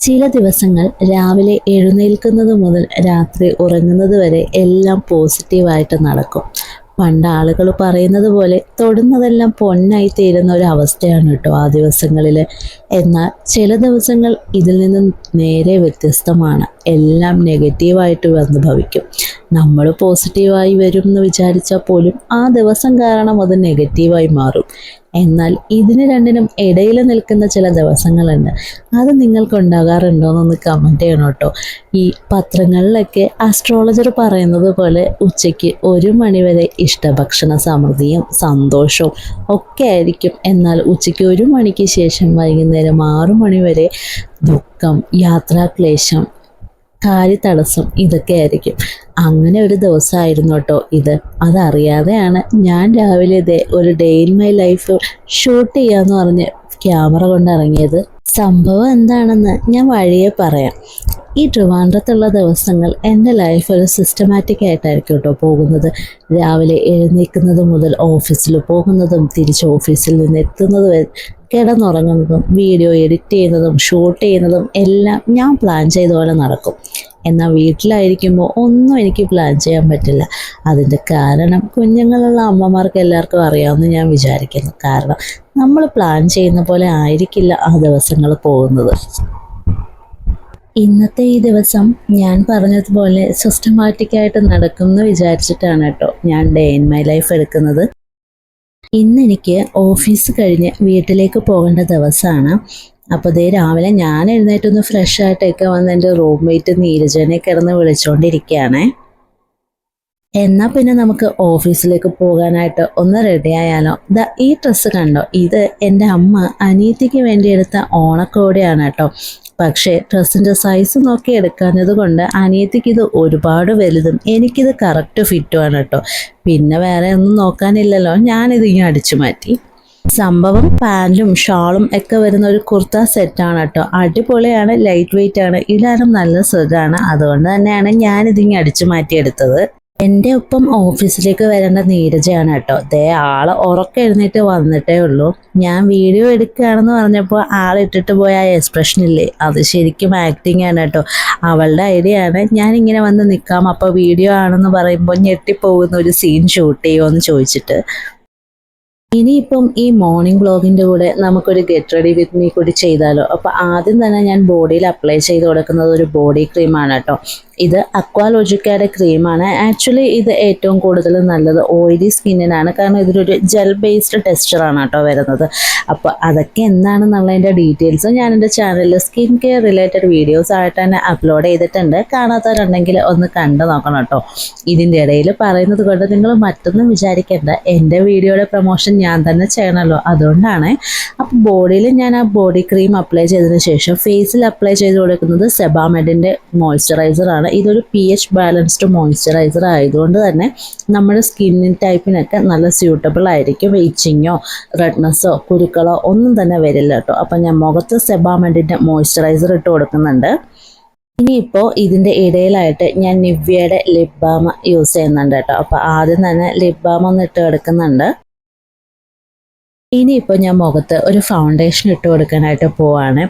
ചില ദിവസങ്ങൾ രാവിലെ എഴുന്നേൽക്കുന്നത് മുതൽ രാത്രി ഉറങ്ങുന്നത് വരെ എല്ലാം പോസിറ്റീവായിട്ട് നടക്കും. പണ്ട് ആളുകൾ പറയുന്നത് പോലെ തൊടുന്നതെല്ലാം പൊന്നായി തീരുന്ന ഒരു അവസ്ഥയാണ് കേട്ടോ ആ ദിവസങ്ങളിൽ എന്നാൽ ചില ദിവസങ്ങൾ ഇതിൽ നിന്നും നേരെ വ്യത്യസ്തമാണ്. എല്ലാം നെഗറ്റീവായിട്ട് വന്ന് ഭവിക്കും നമ്മൾ പോസിറ്റീവായി വരും എന്ന് വിചാരിച്ചാൽ പോലും ആ ദിവസം കാരണം അത് നെഗറ്റീവായി മാറും. എന്നാൽ ഇതിന് രണ്ടിനും ഇടയിൽ നിൽക്കുന്ന ചില ദിവസങ്ങളുണ്ട്. അത് നിങ്ങൾക്ക് ഉണ്ടാകാറുണ്ടോ എന്നൊന്ന് കമന്റ് ചെയ്യണം കേട്ടോ. ഈ പത്രങ്ങളിലൊക്കെ ആസ്ട്രോളജർ പറയുന്നത് പോലെ ഉച്ചയ്ക്ക് ഒരു മണിവരെ ഇഷ്ടഭക്ഷണ സമൃദ്ധിയും സന്തോഷവും ഒക്കെ ആയിരിക്കും. എന്നാൽ ഉച്ചയ്ക്ക് ഒരു മണിക്ക് ശേഷം വൈകുന്നേരം ആറു മണിവരെ ദുഃഖം യാത്രാക്ലേശം കാര്യതടസ്സം ഇതൊക്കെ ആയിരിക്കും. അങ്ങനെ ഒരു ദിവസമായിരുന്നു കേട്ടോ ഇത്. അതറിയാതെയാണ് ഞാൻ രാവിലെ ഇതേ ഒരു day in my life shoot ചെയ്യാന്ന് പറഞ്ഞ് ക്യാമറ കൊണ്ട് ഇറങ്ങിയത്. സംഭവം എന്താണെന്ന് ഞാൻ വഴിയെ പറയാം. ഈ ട്രിവാൻഡ്രത്തുള്ള ദിവസങ്ങൾ എന്റെ ലൈഫ് ഒരു സിസ്റ്റമാറ്റിക് ആയിട്ടായിരിക്കും കേട്ടോ പോകുന്നത്. രാവിലെ എഴുന്നേൽക്കുന്നത് മുതൽ ഓഫീസിൽ പോകുന്നതും തിരിച്ച് ഓഫീസിൽ നിന്ന് എത്തുന്നത് വരെ കിടന്നുറങ്ങുന്നതും വീഡിയോ എഡിറ്റ് ചെയ്യുന്നതും ഷൂട്ട് ചെയ്യുന്നതും എല്ലാം ഞാൻ പ്ലാൻ ചെയ്ത പോലെ നടക്കും. എന്നാൽ വീട്ടിലായിരിക്കുമ്പോൾ ഒന്നും എനിക്ക് പ്ലാൻ ചെയ്യാൻ പറ്റില്ല. അതിന്റെ കാരണം കുഞ്ഞുങ്ങളുള്ള അമ്മമാർക്ക് എല്ലാവർക്കും അറിയാമെന്ന് ഞാൻ വിചാരിക്കുന്നു. കാരണം നമ്മൾ പ്ലാൻ ചെയ്യുന്ന പോലെ ആയിരിക്കില്ല ആ ദിവസങ്ങൾ പോകുന്നത്. ഇന്നത്തെ ഈ ദിവസം ഞാൻ പറഞ്ഞതുപോലെ സിസ്റ്റമാറ്റിക് ആയിട്ട് നടക്കും എന്ന് വിചാരിച്ചിട്ടാണ് കേട്ടോ ഞാൻ ഡേ ഇൻ മൈ ലൈഫ് എടുക്കുന്നത്. ഇന്ന് എനിക്ക് ഓഫീസ് കഴിഞ്ഞ് വീട്ടിലേക്ക് പോകേണ്ട ദിവസമാണ്. അപ്പോൾ ദേ രാവിലെ ഞാൻ എഴുന്നേറ്റൊന്ന് ഫ്രഷ് ആയിട്ടൊക്കെ വന്ന് എന്റെ റൂംമേറ്റ് നീരജനെ കിടന്ന് വിളിച്ചുകൊണ്ടിരിക്കുകയാണേ എന്നാൽ പിന്നെ നമുക്ക് ഓഫീസിലേക്ക് പോകാനായിട്ട് ഒന്ന് റെഡി ആയാലോ? ദാ ഈ ഡ്രസ്സ് കണ്ടോ? ഇത് എന്റെ അമ്മ അനിയത്തിക്ക് വേണ്ടി എടുത്ത ഓണക്കോടിയാണ് കേട്ടോ. പക്ഷേ ഡ്രസ്സിന്റെ സൈസ് നോക്കി എടുക്കാഞ്ഞത് കൊണ്ട് അനിയത്തിക്ക് ഇത് ഒരുപാട് വലുതും എനിക്കിത് കറക്റ്റ് ഫിറ്റുമാണ് കേട്ടോ. പിന്നെ വേറെ ഒന്നും നോക്കാനില്ലല്ലോ. ഞാനിത് ഇങ്ങനെ അടിച്ചു മാറ്റി. സംഭവം പാന്റും ഷാളും ഒക്കെ വരുന്ന ഒരു കുർത്ത സെറ്റാണ് കേട്ടോ. അടിപൊളിയാണ് ലൈറ്റ് വെയിറ്റ് ആണ്. ഇടാനും നല്ല സുഖമാണ് അതുകൊണ്ട് തന്നെയാണ് ഞാനിതിങ്ങി അടിച്ചു മാറ്റിയെടുത്തത്. എന്റെ ഒപ്പം ഓഫീസിലേക്ക് വരേണ്ട നീരജയാണ് കേട്ടോ. ദേ ആൾ ഉറക്കം എഴുന്നേറ്റ് വന്നിട്ടേ ഉള്ളൂ. ഞാൻ വീഡിയോ എടുക്കുകയാണെന്ന് പറഞ്ഞപ്പോൾ ആളിട്ടിട്ട് പോയ ആ എക്സ്പ്രഷൻ ഇല്ലേ? അത് ശരിക്കും ആക്ടിങ് ആണ് കേട്ടോ. അവളുടെ ഐഡിയ ആണ്. ഞാൻ ഇങ്ങനെ വന്ന് നിൽക്കാം. അപ്പോൾ വീഡിയോ ആണെന്ന് പറയുമ്പോൾ ഞെട്ടിപ്പോകുന്ന ഒരു സീൻ ഷൂട്ട് ചെയ്യുമോ എന്ന് ചോദിച്ചിട്ട്. ഇനിയിപ്പം ഈ മോർണിംഗ് ബ്ലോഗിന്റെ കൂടെ നമുക്കൊരു ഗെറ്റ് റെഡി വിത്ത് മീ കൂടി ചെയ്താലോ. അപ്പോൾ ആദ്യം തന്നെ ഞാൻ ബോഡിയിൽ അപ്ലൈ ചെയ്ത് കൊടുക്കുന്നത് ഒരു ബോഡി ക്രീമാണ് കേട്ടോ. ഇത് അക്വാലോജിക്കയുടെ ക്രീമാണ് ആക്ച്വലി ഇത് ഏറ്റവും കൂടുതൽ നല്ലത് ഓയിലി സ്കിന്നിനാണ് കാരണം ഇതിലൊരു ജെൽ ബേസ്ഡ് ടെക്സ്ചറാണ് കേട്ടോ വരുന്നത്. അപ്പോൾ അതൊക്കെ എന്താണെന്നുള്ളതിന്റെ ഡീറ്റെയിൽസ് ഞാൻ എന്റെ ചാനലിൽ സ്കിൻ കെയർ റിലേറ്റഡ് വീഡിയോസ് ആയിട്ട് തന്നെ അപ്ലോഡ് ചെയ്തിട്ടുണ്ട്. കാണാത്തവരുണ്ടെങ്കിൽ ഒന്ന് കണ്ടു നോക്കണം കേട്ടോ. ഇതിന്റെ ഇടയിൽ പറയുന്നത് കൊണ്ട് നിങ്ങൾ മറ്റൊന്നും വിചാരിക്കേണ്ട. എന്റെ വീഡിയോയുടെ പ്രൊമോഷൻ ഞാൻ തന്നെ ചെയ്യണമല്ലോ അതുകൊണ്ടാണ്. അപ്പോൾ ബോഡിയിൽ ഞാൻ ആ ബോഡി ക്രീം അപ്ലൈ ചെയ്തതിന് ശേഷം ഫേസിൽ അപ്ലൈ ചെയ്ത് കൊടുക്കുന്നത് സെബാമെഡിന്റെ ആണ്. ഇതൊരു പി എച്ച് ബാലൻസ്ഡ് മോയ്സ്ചറൈസർ ആയതുകൊണ്ട് തന്നെ നമ്മുടെ സ്കിന്നിൻ ടൈപ്പിനൊക്കെ നല്ല സ്യൂട്ടബിൾ ആയിരിക്കും. ഇച്ചിങ്ങോ റെഡ്നെസ്സോ കുരുക്കളോ ഒന്നും തന്നെ വരില്ല കേട്ടോ. അപ്പം ഞാൻ മുഖത്ത് സെബാമെഡിന്റെ മോയ്സ്ചറൈസർ ഇട്ട് കൊടുക്കുന്നുണ്ട്. ഇനിയിപ്പോൾ ഇതിന്റെ ഇടയിലായിട്ട് ഞാൻ നിവ്യയുടെ ലിപ് ബാം യൂസ് ചെയ്യുന്നുണ്ട് കേട്ടോ. അപ്പോൾ ആദ്യം തന്നെ ലിപ് ബാം ഒന്ന് ഇട്ട് കൊടുക്കുന്നുണ്ട് ഇനിയിപ്പോൾ ഞാൻ മുഖത്ത് ഒരു ഫൗണ്ടേഷൻ ഇട്ട് കൊടുക്കാനായിട്ട് പോവാണ്.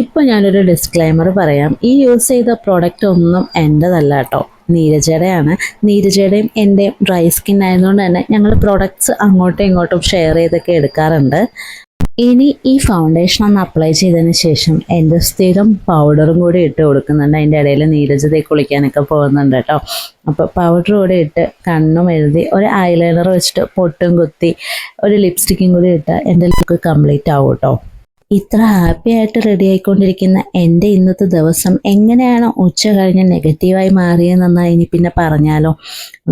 ഇപ്പോൾ ഞാനൊരു ഡിസ്ക്ലൈമർ പറയാം. ഈ യൂസ് ചെയ്ത പ്രോഡക്റ്റ് ഒന്നും എന്റെതല്ല കേട്ടോ. നീരജയുടെയാണ്. നീരജയുടെയും എന്റെയും ഡ്രൈ സ്കിൻ ആയതുകൊണ്ട് തന്നെ ഞങ്ങൾ പ്രോഡക്ട്സ് അങ്ങോട്ടും ഇങ്ങോട്ടും ഷെയർ ചെയ്തൊക്കെ എടുക്കാറുണ്ട്. ഇനി ഈ ഫൗണ്ടേഷൻ ഒന്ന് അപ്ലൈ ചെയ്തതിന് ശേഷം എന്റെ സ്ഥിരം പൗഡറും കൂടി ഇട്ട് കൊടുക്കുന്നുണ്ട്. അതിന്റെ ഇടയിൽ നീരജതേ കുളിക്കാനൊക്കെ പോകുന്നുണ്ട് കേട്ടോ. അപ്പോൾ പൗഡർ കൂടെ ഇട്ട് കണ്ണും എഴുതി ഒരു ഐലൈനർ വെച്ചിട്ട് പൊട്ടും കുത്തി ഒരു ലിപ്സ്റ്റിക്കും കൂടി ഇട്ടാൽ എന്റെ ലുക്ക് കംപ്ലീറ്റ് ആവും കേട്ടോ. ഇത്ര ഹാപ്പി ആയിട്ട് റെഡി ആയിക്കൊണ്ടിരിക്കുന്ന എന്റെ ഇന്നത്തെ ദിവസം എങ്ങനെയാണ് ഉച്ച കഴിഞ്ഞ് നെഗറ്റീവായി മാറിയതെന്നാ ഇനി പിന്നെ പറഞ്ഞാലോ.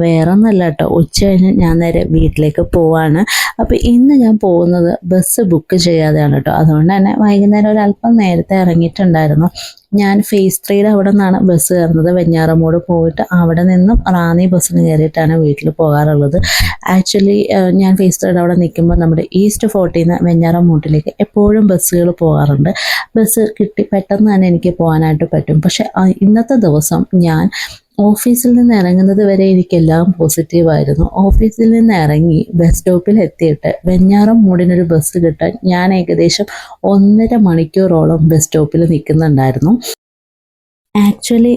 വേറെ ഒന്നല്ല കേട്ടോ ഉച്ച കഴിഞ്ഞ് ഞാൻ നേരെ വീട്ടിലേക്ക് പോവാണ്. അപ്പോൾ ഇന്ന് ഞാൻ പോകുന്നത് ബസ് ബുക്ക് ചെയ്യാതെയാണ് കേട്ടോ അതുകൊണ്ട് തന്നെ വൈകുന്നേരം ഒരല്പം നേരത്തെ ഇറങ്ങിയിട്ടുണ്ടായിരുന്നു. ഞാൻ ഫേസ് ത്രീയുടെ അവിടെ നിന്നാണ് ബസ് കയറുന്നത്. വെഞ്ഞാറമൂട് പോയിട്ട് അവിടെ നിന്നും റാന്നി ബസ്സിന് കയറിയിട്ടാണ് വീട്ടിൽ പോകാറുള്ളത്. ആക്ച്വലി ഞാൻ ഫേസ് ത്രീയുടെ അവിടെ നിൽക്കുമ്പോൾ നമ്മുടെ ഈസ്റ്റ് ഫോർട്ടിൽ നിന്ന് വെഞ്ഞാറമൂട്ടിലേക്ക് എപ്പോഴും ബസ്സുകൾ പോകാറുണ്ട്. ബസ് കിട്ടി പെട്ടെന്ന് തന്നെ എനിക്ക് പോകാനായിട്ട് പറ്റും. പക്ഷേ ഇന്നത്തെ ദിവസം ഞാൻ ഓഫീസിൽ നിന്ന് ഇറങ്ങുന്നത് വരെ എനിക്കെല്ലാം പോസിറ്റീവായിരുന്നു ഓഫീസിൽ നിന്ന് ഇറങ്ങി ബസ് സ്റ്റോപ്പിൽ എത്തിയിട്ട് വെഞ്ഞാറം മൂടിനൊരു ബസ് കിട്ടാൻ ഞാൻ ഏകദേശം ഒന്നര മണിക്കൂറോളം ബസ് സ്റ്റോപ്പിൽ നിൽക്കുന്നുണ്ടായിരുന്നു. ആക്ച്വലി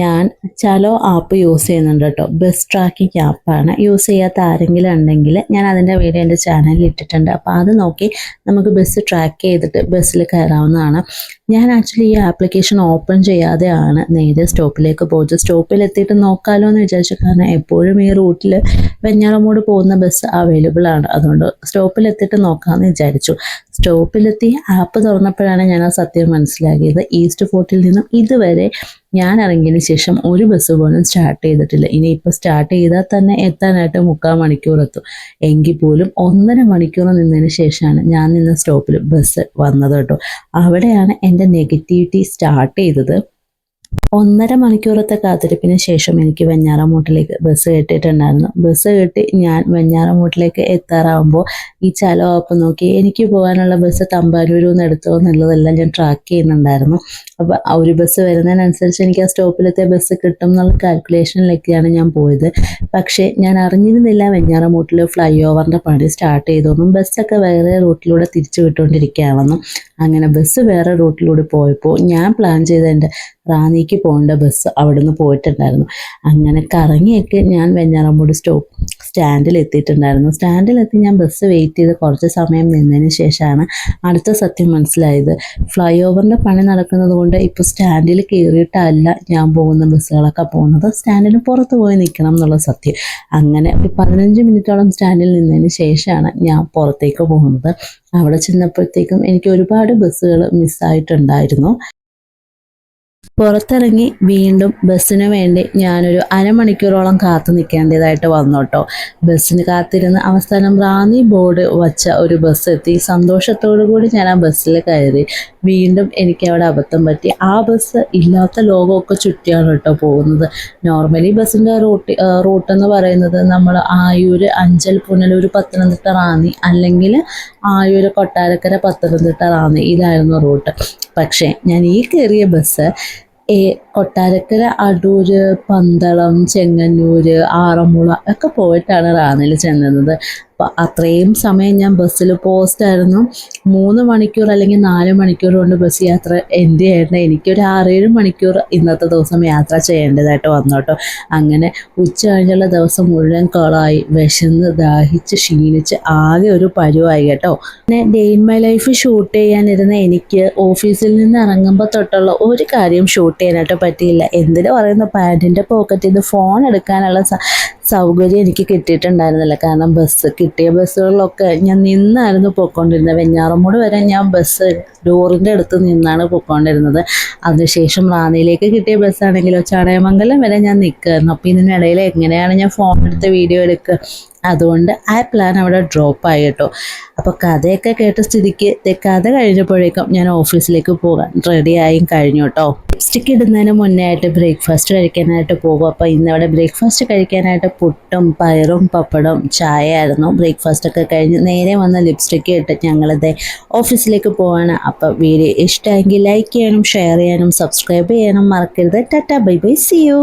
ഞാൻ ചലോ ആപ്പ് യൂസ് ചെയ്യുന്നുണ്ട് കേട്ടോ ബസ് ട്രാക്കിംഗ് ആപ്പാണ് യൂസ് ചെയ്യാത്ത ആരെങ്കിലും ഉണ്ടെങ്കിൽ ഞാൻ അതിന്റെ വീഡിയോ എന്റെ ചാനലിൽ ഇട്ടിട്ടുണ്ട്. അപ്പോൾ അത് നോക്കി നമുക്ക് ബസ് ട്രാക്ക് ചെയ്തിട്ട് ബസ്സിൽ കയറാവുന്നതാണ്. ഞാൻ ആക്ച്വലി ഈ ആപ്ലിക്കേഷൻ ഓപ്പൺ ചെയ്യാതെയാണ് നേരെ സ്റ്റോപ്പിലേക്ക് പോയത്. സ്റ്റോപ്പിൽ എത്തിയിട്ട് നോക്കാമല്ലോ എന്ന് വിചാരിച്ചു കാരണം എപ്പോഴും ഈ റൂട്ടിൽ വെഞ്ഞാറമോട് പോകുന്ന ബസ് അവൈലബിൾ ആണ്. അതുകൊണ്ട് സ്റ്റോപ്പിൽ എത്തിയിട്ട് നോക്കാമെന്ന് വിചാരിച്ചു. സ്റ്റോപ്പിലെത്തി ആപ്പ് തുറന്നപ്പോഴാണ് ഞാൻ ആ സത്യം മനസ്സിലാക്കിയത്. ഈസ്റ്റ് ഫോർട്ടിൽ നിന്നും ഇതുവരെ ഞാൻ ഇറങ്ങിയതിന് ശേഷം ഒരു ബസ് പോലും സ്റ്റാർട്ട് ചെയ്തിട്ടില്ല. ഇനി ഇപ്പോൾ സ്റ്റാർട്ട് ചെയ്താൽ തന്നെ എത്താനായിട്ട് മുക്കാൽ മണിക്കൂർ എത്തും. എങ്കിൽ പോലും ഒന്നര മണിക്കൂർ നിന്നതിന് ശേഷമാണ് ഞാൻ നിന്ന സ്റ്റോപ്പിൽ ബസ് വന്നത് കേട്ടോ. അവിടെയാണ് എന്റെ നെഗറ്റിവിറ്റി സ്റ്റാർട്ട് ചെയ്തത്. ഒന്നര മണിക്കൂറത്തെ കാത്തിരിപ്പിന് ശേഷം എനിക്ക് വെഞ്ഞാറമൂട്ടിലേക്ക് ബസ് കിട്ടിയിട്ടുണ്ടായിരുന്നു ബസ് കിട്ടി ഞാൻ വെഞ്ഞാറമൂട്ടിലേക്ക് എത്താറാവുമ്പോൾ ഈ ചലോ നോക്കി എനിക്ക് പോകാനുള്ള ബസ് തമ്പാനൂരിൽ നിന്ന് എന്നുള്ളതെല്ലാം ഞാൻ ട്രാക്ക് ചെയ്യുന്നുണ്ടായിരുന്നു. അപ്പോൾ ആ ഒരു ബസ് വരുന്നതിനനുസരിച്ച് എനിക്ക് ആ സ്റ്റോപ്പിലത്തെ ബസ് കിട്ടും എന്നുള്ള കാൽക്കുലേഷനിലേക്കാണ് ഞാൻ പോയത്. പക്ഷേ ഞാൻ അറിഞ്ഞിരുന്നില്ല വെഞ്ഞാറമൂട്ടിൽ ഫ്ലൈ ഓവറിന്റെ പണി സ്റ്റാർട്ട് ചെയ്തോന്നും. ബസ്സൊക്കെ വേറെ റൂട്ടിലൂടെ തിരിച്ചു വിട്ടുകൊണ്ടിരിക്കുകയാണെന്നും. അങ്ങനെ ബസ് വേറെ റൂട്ടിലൂടെ പോയപ്പോൾ ഞാൻ പ്ലാൻ ചെയ്ത എന്റെ റാന്നിക്ക് പോകേണ്ട ബസ് അവിടെ നിന്ന് പോയിട്ടുണ്ടായിരുന്നു. അങ്ങനെ കറങ്ങിയൊക്കെ ഞാൻ വെഞ്ഞാറമ്പൂടി സ്റ്റോപ്പ് സ്റ്റാൻഡിൽ എത്തിയിട്ടുണ്ടായിരുന്നു. സ്റ്റാൻഡിലെത്തി ഞാൻ ബസ് വെയിറ്റ് ചെയ്ത് കുറച്ച് സമയം നിന്നതിന് ശേഷമാണ് അടുത്ത സത്യം മനസ്സിലായത്. ഫ്ലൈ ഓവറിന്റെ പണി നടക്കുന്നത് കൊണ്ട് ഇപ്പോൾ സ്റ്റാൻഡിൽ കയറിയിട്ടല്ല ഞാൻ പോകുന്ന ബസ്സുകളൊക്കെ പോകുന്നത്. സ്റ്റാൻഡിന് പുറത്ത് പോയി നിൽക്കണം എന്നുള്ള സത്യം. അങ്ങനെ ഒരു പതിനഞ്ച് മിനിറ്റോളം സ്റ്റാൻഡിൽ നിന്നതിന് ശേഷമാണ് ഞാൻ പുറത്തേക്ക് പോകുന്നത്. അവിടെ ചെന്നപ്പോഴത്തേക്കും എനിക്ക് ഒരുപാട് ബസ്സുകൾ മിസ്സായിട്ടുണ്ടായിരുന്നു പുറത്തിറങ്ങി വീണ്ടും ബസ്സിന് വേണ്ടി ഞാനൊരു അരമണിക്കൂറോളം കാത്തു നിൽക്കേണ്ടതായിട്ട് വന്നു കേട്ടോ ബസ്സിന് കാത്തിരുന്ന് അവസാനം റാന്നി ബോർഡ് വച്ച ഒരു ബസ് എത്തി സന്തോഷത്തോടു കൂടി ഞാൻ ആ ബസ്സിൽ കയറി. വീണ്ടും എനിക്ക് അവിടെ അബദ്ധം പറ്റി. ആ ബസ് ഇല്ലാത്ത ലോകമൊക്കെ ചുറ്റിയാണ് കേട്ടോ പോകുന്നത്. നോർമലി ബസ്സിന്റെ റൂട്ട് റൂട്ട് എന്ന് പറയുന്നത് നമ്മൾ ആയൂർ അഞ്ചൽ പുനലൂർ പത്തനംതിട്ട റാന്നി അല്ലെങ്കിൽ ആയൂർ കൊട്ടാരക്കര പത്തനംതിട്ട റാന്നി ഇതായിരുന്നു റൂട്ട് പക്ഷേ ഞാൻ ഈ കയറിയ ബസ് ഏ കൊട്ടാരക്കര അടൂര് പന്തളം ചെങ്ങന്നൂർ ആറന്മുള ഒക്കെ പോയിട്ടാണ് റാന്നിൽ ചെന്നത്. അത്രയും സമയം ഞാൻ ബസ്സിൽ പോസ്റ്റായിരുന്നു. മൂന്ന് മണിക്കൂർ അല്ലെങ്കിൽ നാല് മണിക്കൂർ കൊണ്ട് ബസ് യാത്ര എന്റെ ആയിരുന്നു. എനിക്കൊരു ആറേഴ് മണിക്കൂർ ഇന്നത്തെ ദിവസം യാത്ര ചെയ്യേണ്ടതായിട്ട് വന്നു കേട്ടോ അങ്ങനെ ഉച്ച കഴിഞ്ഞുള്ള ദിവസം മുഴുവൻ കോളായി. വിശന്ന് ദാഹിച്ച് ക്ഷീണിച്ച് ആകെ ഒരു പരുവായി കേട്ടോ. പിന്നെ day in my life shoot ചെയ്യാനിരുന്ന എനിക്ക് ഓഫീസിൽ നിന്ന് ഇറങ്ങുമ്പോൾ തൊട്ടുള്ള ഒരു കാര്യം ഷൂട്ട് ചെയ്യാനായിട്ട് പറ്റിയില്ല. എന്തിനു പറയുന്ന? പാന്റിന്റെ പോക്കറ്റിൽ നിന്ന് ഫോൺ എടുക്കാനുള്ള സൗകര്യം എനിക്ക് കിട്ടിയിട്ടുണ്ടായിരുന്നില്ല. കാരണം ബസ് കിട്ടിയ ബസ്സുകളിലൊക്കെ ഞാൻ നിന്നായിരുന്നു പോയിക്കൊണ്ടിരുന്നത്. വെഞ്ഞാറമ്മൂട് വരെ ഞാൻ ബസ് ഡോറിന്റെ അടുത്ത് നിന്നാണ് പോയിക്കൊണ്ടിരുന്നത്. അതിനുശേഷം റാന്നിയിലേക്ക് കിട്ടിയ ബസ്സാണെങ്കിലോ ചടയമംഗലം വരെ ഞാൻ നിൽക്കുമായിരുന്നു അപ്പോൾ ഇതിനിടയിൽ എങ്ങനെയാണ് ഞാൻ ഫോൺ എടുത്ത് വീഡിയോ എടുക്കുക? അതുകൊണ്ട് ആ പ്ലാൻ അവിടെ ഡ്രോപ്പ് ആയി കേട്ടോ. അപ്പോൾ കഥയൊക്കെ കേട്ട സ്ഥിതിക്ക് കഥ കഴിഞ്ഞപ്പോഴേക്കും ഞാൻ ഓഫീസിലേക്ക് പോകാൻ റെഡിയായും കഴിഞ്ഞു കേട്ടോ. ലിപ്സ്റ്റിക്ക് ഇടുന്നതിന് മുന്നേ ആയിട്ട് ബ്രേക്ക്ഫാസ്റ്റ് കഴിക്കാനായിട്ട് പോകും. അപ്പോൾ ഇന്നവിടെ ബ്രേക്ക്ഫാസ്റ്റ് കഴിക്കാനായിട്ട് പുട്ടും പയറും പപ്പടം ചായ ആയിരുന്നു ബ്രേക്ക്ഫാസ്റ്റ് ഒക്കെ കഴിഞ്ഞ് നേരെ വന്ന് ലിപ്സ്റ്റിക് ഇട്ട് ഞങ്ങളിത് ഓഫീസിലേക്ക് പോവാണ്. അപ്പോൾ വീഡിയോ ഇഷ്ടമെങ്കിൽ ലൈക്ക് ചെയ്യാനും ഷെയർ ചെയ്യാനും സബ്സ്ക്രൈബ് ചെയ്യാനും മറക്കരുത്. Tata bye bye see you